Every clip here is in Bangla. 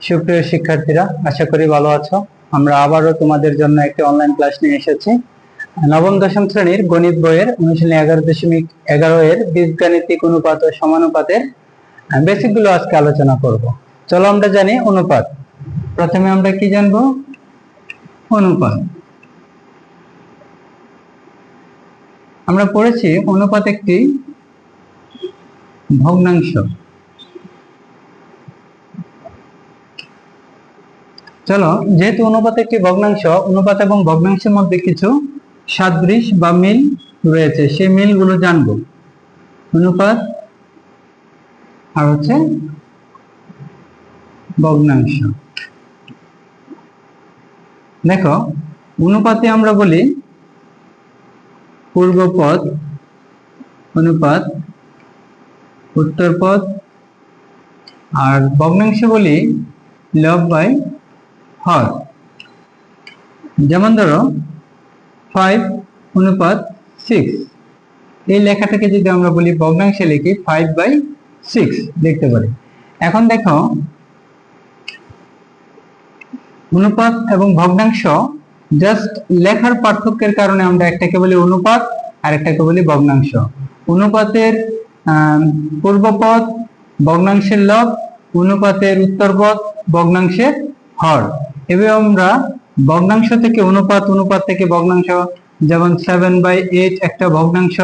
সুপ্রিয় শিক্ষার্থীরা, আশা করি ভালো আছো। আমরা আবারও তোমাদের জন্য একটি অনলাইন ক্লাস নিয়ে এসেছি। নবম, দশম শ্রেণির গণিত বইয়ের অনুশীলনী এগারো দশমিক এগারো এর বীজগাণিতিক অনুপাত ও সমানুপাতের বেসিকগুলো আজকে আলোচনা করব। চলো আমরা জানি অনুপাত। প্রথমে আমরা কি জানব? অনুপাত। আমরা পড়েছি অনুপাত একটি ভগ্নাংশ। চলো, যেহেতু অনুপাত একটি ভগ্নাংশ, অনুপাত এবং ভগ্নাংশের মধ্যে কিছু সাদৃশ বা মিল রয়েছে, সেই মিলগুলো জানব। অনুপাত আর হচ্ছে ভগ্নাংশ। দেখো, অনুপাতে আমরা বলি পূর্বপদ, অনুপাত উত্তর পদ আর ভগ্নাংশ বলি লব বাই হর যেমন ধরো ফাইভ অনুপাত সিক্স এই লেখাটাকে যদি আমরা বলি ভগ্নাংশে লিখি ফাইভ বাই সিক্স লিখতে পারি। এখন দেখো অনুপাত এবং ভগ্নাংশ জাস্ট লেখার পার্থক্যের কারণে আমরা একটাকে বলি অনুপাত আর একটাকে বলি ভগ্নাংশ। অনুপাতের আহ, পূর্বপদ ভগ্নাংশের লব অনুপাতের উত্তরপদ ভগ্নাংশের হর। এভাবে আমরা ভগ্নাংশ থেকে অনুপাত অনুপাত থেকে ভগ্নাংশ, যেমন সেভেন বাই এইট একটা ভগ্নাংশ,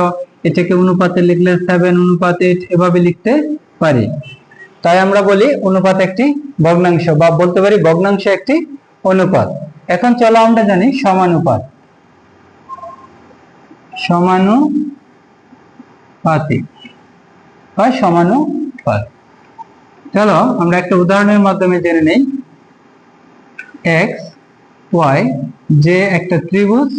এটাকে অনুপাতে লিখলে সেভেন অনুপাত এইট এভাবে লিখতে পারি। তাই আমরা বলি অনুপাত একটি ভগ্নাংশ বা বলতে পারি ভগ্নাংশ একটি অনুপাত। এখন চলো আমরা জানি সমানুপাত। সমানুপাতিক বা সমানুপাত। চলো আমরা একটা উদাহরণের মাধ্যমে জেনে নেই। এক্স ওয়াই যে একটা ত্রিভুজ।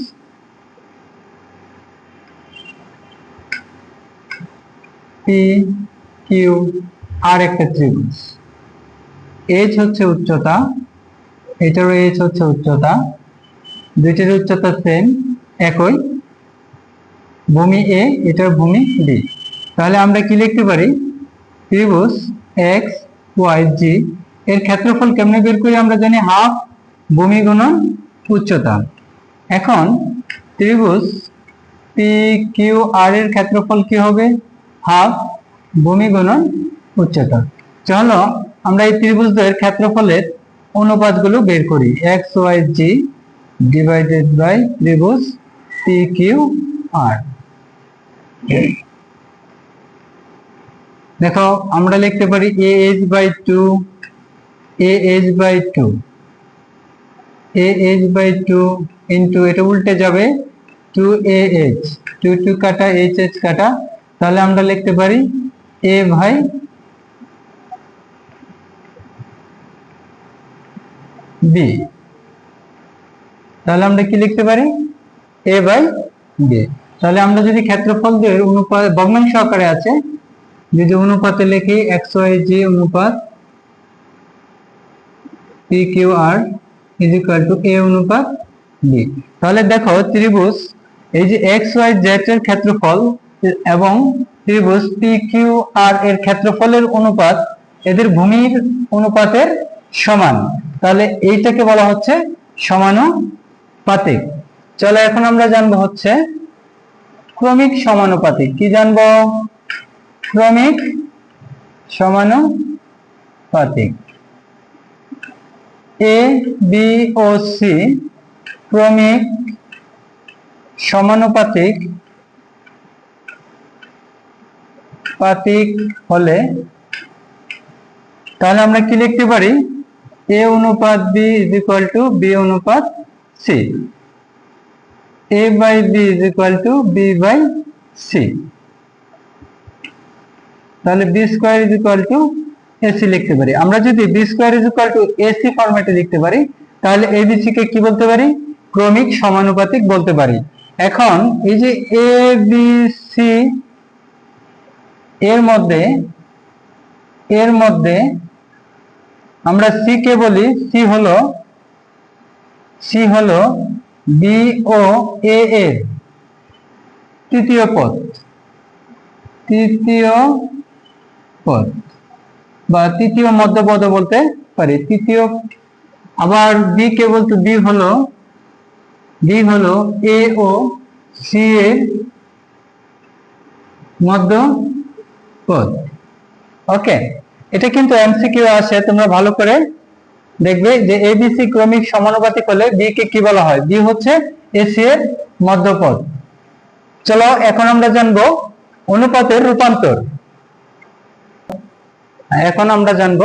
পি কিউ আর একটা ত্রিভুজ। এইচ হচ্ছে উচ্চতা, এটারও এইচ হচ্ছে উচ্চতা দুইটির উচ্চতা সেম একই। ভূমি এ এটার ভূমি বি তাহলে আমরা কি লিখতে পারি? ত্রিভুজ এক্স ওয়াই জি এর ক্ষেত্রফল কেমনে বের করি আমরা জানি? হাফ ভূমি গুণন উচ্চতা। এখন ত্রিভুজ পি কিউ আর এর ক্ষেত্রফল কি হবে? হাফ ভূমি গুণন উচ্চতা। চলো আমরা এই ত্রিভুজের ক্ষেত্রফলের অনুপাতগুলো বের করি। X Y Z divided by ত্রিভুজ পি কিউ আর দেখো, আমরা লিখতে পারি A H by two A H by two A H by two এটা উল্টে যাবে two A H two two কাটা এইচ এইচ কাটা, তাহলে আমরা লিখতে পারি এ ভাই বি তাহলে আমরা কি লিখতে পারি? এ বাই বি তাহলে আমরা যদি ক্ষেত্রফলদের অনুপাত, ভগ্নাংশ আকারে আছে, যদি অনুপাতে লিখি ওয়াই জি অনুপাত P Q R is equal to A অনুপাত বি তাহলে দেখো ত্রিভুজ, এই যে এক্স ওয়াই জেড এর ক্ষেত্রফল এবং ত্রিভুজ পি কিউ আর এর ক্ষেত্রফলের অনুপাত এদের ভূমির অনুপাতের সমান। তাহলে এইটাকে বলা হচ্ছে সমানুপাতিক। চলো এখন আমরা জানব হচ্ছে ক্রমিক সমানুপাতিক। কি জানব? ক্রমিক সমানুপাতিক। এ বি ও সি ক্রমিক সমানুপাতিক পাতিক হলে তাহলে আমরা কি লিখতে পারি? এ অনুপাত B is equal to B অনুপাত C A by B is equal to B by C তাহলে B square is equal to AC লিখতে পারি। আমরা যদি B square is equal to AC ফরম্যাটে লিখতে পারি, তাহলে এবিসি কে কি বলতে পারি? ক্রমিক সমানুপাতিক বলতে পারি। এখন এই যে এ বি সি এর মধ্যে এর মধ্যে আমরা সি কে বলি সি হলো সি হলো বি ও এ এর তৃতীয় পদ। তৃতীয় পদ। বা তৃতীয় মধ্যপদ বলতে পারি। তৃতীয় আবার বি কে বলতে বি হলো বি হলো এ ও সি এর মধ্য পদ ওকে এটা কিন্তু এমসিকিউ আসে, তোমরা ভালো করে দেখবে যে এবিসি ক্রমিক সমানুপাতিক হলে বি কে কি বলা হয়? বি হচ্ছে এসি এর মধ্যপদ। চলো, এখন আমরা জানব অনুপাতের রূপান্তর। এখন আমরা জানব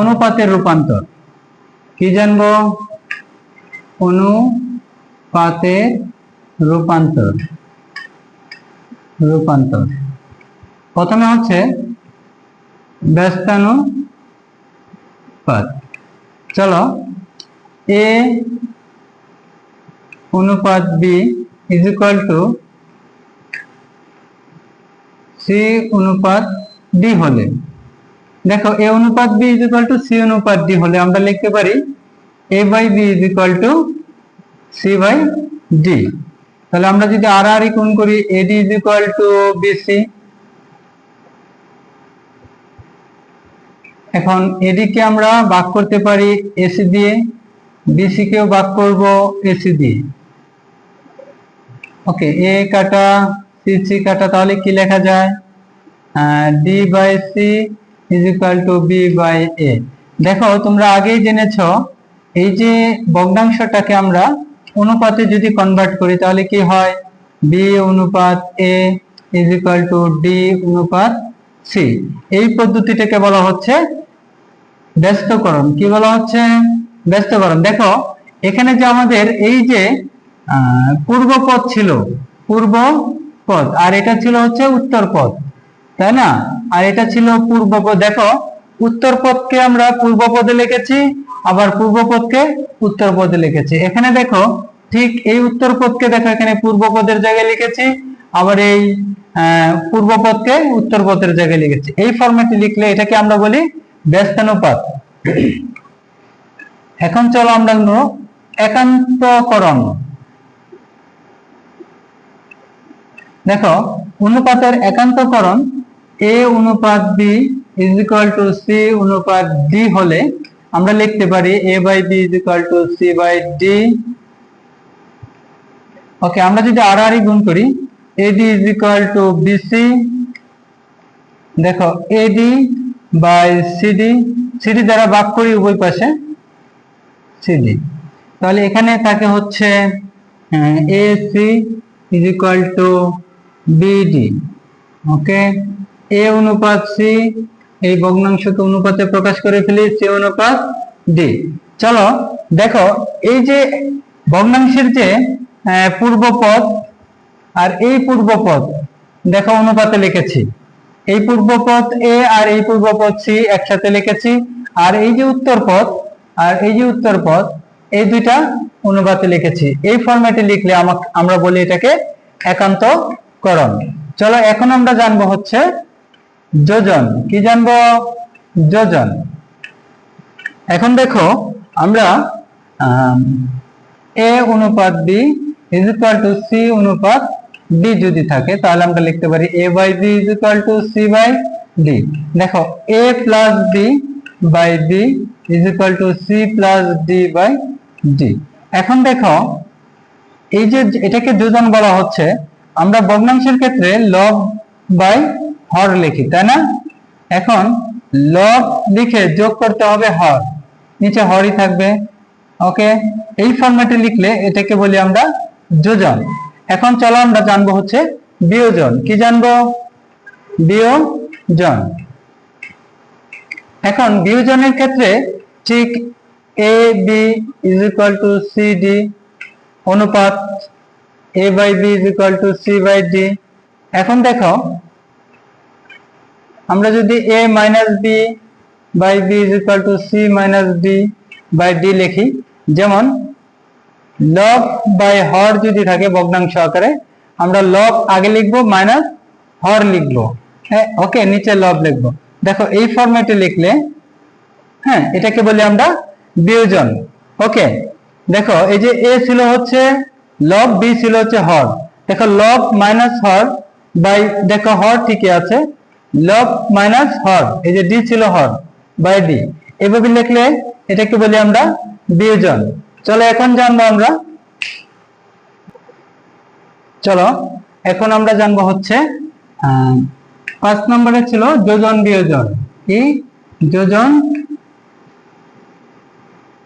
অনুপাতের রূপান্তর। কি জানব? অনুপাতের রূপান্তর। রূপান্তর। প্রথমে হচ্ছে ব্যস্তানুপাত। চলো এ অনুপাত B is equal to C অনুপাত ডি হলে। দেখো এ অনুপাত B is equal to C অনুপাত ডি হলে আমরা লিখতে পারি A by B is equal to C by D তাহলে আমরা যদি আর আর গুণ করি AD is equal to BC এখন এডি কে আমরা ভাগ করতে পারি এসি দিয়ে বিসি কেও ভাগ করব এসি দিয়ে। ওকে এ কাটা সি সি কাটা, তাহলে কি লেখা যায়? D by C is equal to B by A দেখো, তোমরা আগেই জেনেছো, এই যে ভগ্নাংশটাকে আমরা অনুপাতে যদি কনভার্ট করি, তাহলে কি হয়? বি অনুপাত A is equal to D অনুপাত সি এই পদ্ধতিটাকে বলা হচ্ছে ব্যস্তকরণ। কি বলা হচ্ছে? ব্যস্তকরণ। দেখো, এখানে যে আমাদের এই যে পূর্ব পদ ছিল, পূর্ব পদ, আর এটা ছিল হচ্ছে উত্তর পদ। তাই না? আর এটা ছিল পূর্ব পদ দেখো উত্তর পদকে আমরা পূর্ব পদে লিখেছি আবার পূর্ব পদকে উত্তর পদে লিখেছি। এখানে দেখো ঠিক এই উত্তর পদকে দেখো এখানে পূর্ব পদের জায়গায় লিখেছি আবার এই আহ, পূর্ব পদকে উত্তর পদের জায়গায় লিখেছি। এই ফরম্যাটে লিখলে এটাকে আমরা বলি ব্যস্তানুপাত। এখন চলো আমরা একান্তকরণ। দেখো অনুপাতের একান্তকরণ এ অনুপাত B is equal to C অনুপাত ডি হলে আমরা লিখতে পারি A by B is equal to C by D okay আমরা যদি আর আর গুণ করি AD is equal to BC দেখো এডি বাই সিডি সিডি দ্বারা ভাগ করি উভয় পাশে সিডি তাহলে এখানে থাকে হচ্ছে A C is equal to BD okay A অনুপাত সি, এই ভগ্নাংশকে অনুপাতে প্রকাশ করে ফেলি, সি অনুপাত ডি। চলো, দেখো, এই যে ভগ্নাংশের যে পূর্বপদ আর এই পূর্বপদ, দেখো অনুপাতে লিখেছি। এই পূর্বপদ এ আর এই পূর্বপদ সি একসাথে লিখেছি। আর এই যে উত্তর পদ আর এই যে উত্তর পদ এই দুইটা অনুপাতে লিখেছি। এই ফরম্যাটে লিখলে আমরা বলি এটাকে একান্তকরণ। চলো, এখন আমরা জানব হচ্ছে যোজন কি জানব? যোজন এখন দেখো, আমরা এ অনুপাত B is equal to C অনুপাত ডি যদি থাকে, তাহলে আমরা লিখতে পারি A by B is equal to C by D দেখো A plus B by B is equal to C plus D by D এখন দেখো, এই যে এটাকে যোজন বলা হচ্ছে, আমরা ভগ্নাংশের ক্ষেত্রে লব বাই হর লিখি, তাই না? এখন লব লিখে যোগ করতে হবে হর, নিচে হরই থাকবে, ওকে? এই ফরম্যাটে লিখলে এটাকে বলি আমরা যোজন। এখন চলো আমরা জানব হচ্ছে বিয়োজন, কি জানব? বিয়োজন। এখন বিয়োজনের ক্ষেত্রে ঠিক A B is equal to C D অনুপাত A by B is equal to C by D এখন দেখো আমরা যদি A minus B by B is equal to C minus D by D লিখি, যেমন লব বাই হর যদি থাকে ভগ্নাংশ আকারে, আমরা লব আগে লিখব মাইনাস হর লিখব। হ্যাঁ ওকে নিচে লব লিখব। দেখো, এই ফরম্যাটে লিখলে হ্যাঁ এটাকে বলি আমরা বিয়োজন। ওকে দেখো, এই যে এ ছিল হচ্ছে লব বি ছিল হচ্ছে হর। দেখো লব মাইনাস হর বাই দেখো, হর ঠিকই আছে। লব মাইনাস হর, এই যে ডি ছিল হর বাই ডি এভাবে লিখলে এটাকে বলি আমরা? বিয়োজন। চলো এখন জানব আমরা। চলো, এখন আমরা জানব হচ্ছে পাঁচ নম্বরে ছিল যোজন বিয়োজন। কি? যোজন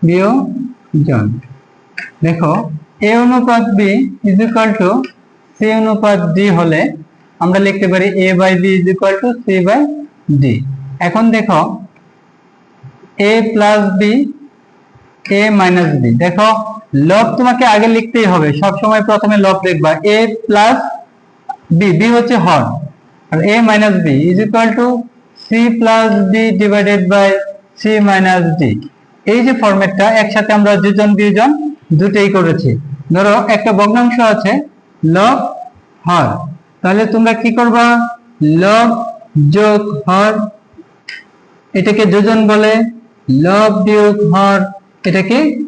বিয়োজন। দেখো এ অনুপাত B is equal to C অনুপাত ডি হলে আমরা লিখতে পারি A by B is equal to C by D এখন দেখো A plus B A minus B দেখো লব তোমাকে আগে লিখতেই হবে। সব সময় প্রথমে লব লিখবা এ প্লাস বি বি হচ্ছে হর। আর A minus B is equal to C plus D divided by C minus D এই যে ফরম্যাটটা একসাথে আমরা দুজন বিয়োজন দুটেই করেছি। ধরো, একটা ভগ্নাংশ আছে লব হর। তাহলে তোমরা কি করবা? লব যোগ হর এটাকে দুজন বলে। লব বিয়োগ হর এটাকে